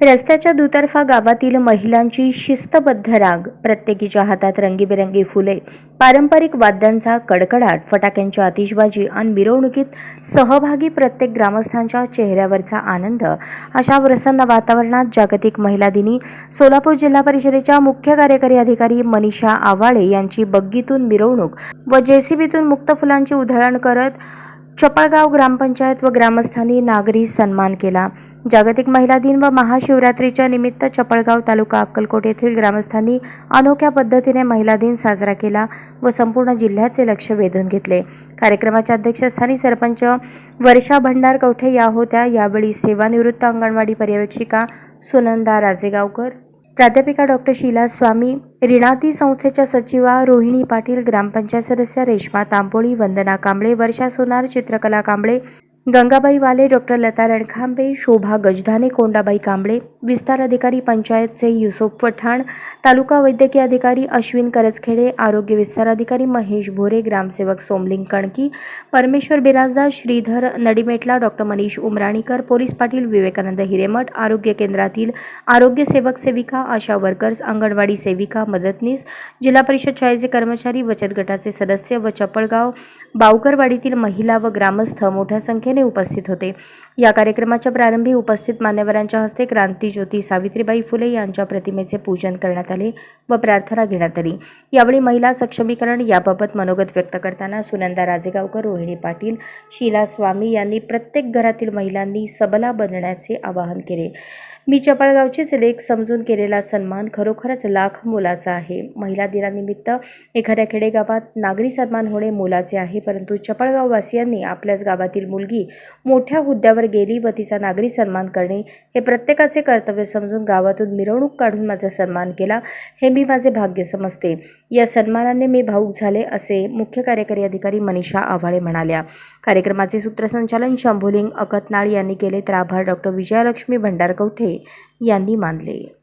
रस्त्याच्या दुतर्फा गावातील महिलांची शिस्तबद्ध राग प्रत्येकीच्या हातात रंगीबेरंगी फुले पारंपरिक वाद्यांचा कडकडाट फटाक्यांची आतिषबाजी आणि मिरवणुकीत सहभागी प्रत्येक ग्रामस्थांच्या चेहऱ्यावरचा आनंद अशा प्रसन्न वातावरणात जागतिक महिला दिनी सोलापूर जिल्हा परिषदेच्या मुख्य कार्यकारी अधिकारी मनीषा आवाळे यांची बग्गीतून मिरवणूक व जेसीबीतून मुक्त फुलांची उधळण करत चपळगाव ग्रामपंचायत व ग्रामस्थांनी नागरी सन्मान केला. जागतिक महिला दिन व महाशिवरात्रीच्या निमित्त चपळगाव तालुका अक्कलकोट येथील ग्रामस्थांनी अनोख्या पद्धतीने महिला दिन साजरा केला व संपूर्ण जिल्ह्याचे लक्ष वेधून घेतले. कार्यक्रमाच्या अध्यक्षस्थानी सरपंच वर्षा भंडार कवठे या होत्या. यावेळी सेवानिवृत्त अंगणवाडी पर्यवेक्षिका सुनंदा राजेगावकर प्राध्यापिका डॉक्टर शीला स्वामी रिणाती संस्थेच्या सचिवा रोहिणी पाटील ग्रामपंचायत सदस्या रेश्मा तांबोळी वंदना कांबळे वर्षा सोनार चित्रकला कांबळे गंगाबाई वाले डॉक्टर लता रणखांबे शोभा गजधाने कोंडाबाई कांबळे विस्तार अधिकारी पंचायतचे युसुफ पठाण तालुका वैद्यकीय अधिकारी अश्विन करजखेडे आरोग्य विस्तार अधिकारी महेश भोरे ग्रामसेवक सोमलिंग कणकी परमेश्वर बिराजदार श्रीधर नडीमेटला डॉक्टर मनीष उमराणीकर पोलीस पाटील विवेकानंद हिरेमठ आरोग्य केंद्रातील आरोग्य सेवक सेविका आशा वर्कर्स अंगणवाडी सेविका मदतनीस जिल्हा परिषद शाळेचे कर्मचारी बचत गटाचे सदस्य व चपळगाव बावकरवाडीतील महिला व ग्रामस्थ मोठ्या संख्येने उपस्थित होते. या कार्यक्रमाच्या प्रारंभी उपस्थित मान्यवरांच्या हस्ते क्रांती ज्योती सावित्रीबाई फुले यांच्या प्रतिमेचे पूजन करण्यात आले व प्रार्थना घेण्यात आली. यावेळी महिला सक्षमीकरण याबाबत मनोगत व्यक्त करताना सुनंदा राजेगावकर रोहिणी पाटील शीला स्वामी यांनी प्रत्येक घरातील महिलांनी सबला बनण्याचे आवाहन केले. मी चपळगावचीच लेख समजून केलेला सन्मान खरोखरच लाख मोलाचा आहे. महिला दिनानिमित्त एखाद्या खेडेगावात नागरी सन्मान होणे मोलाचे आहे परंतु चपळगाववासियांनी आपल्याच गावातील मुलगी मोठ्या हुद्द्यावर गेली व तिचा नागरी सन्मान करणे हे प्रत्येकाचे कर्तव्य समजून गावातून मिरवणूक काढून माझा सन्मान केला हे मी माझे भाग्य समजते. या सन्मानाने मी भाऊक झाले असे मुख्य कार्यकारी अधिकारी मनीषा आव्हाळे म्हणाल्या. कार्यक्रमाचे सूत्रसंचालन शंभुलिंग अकतनाळ यांनी केले तर आभार डॉक्टर विजयालक्ष्मी भंडारकवठे यांनी मानले.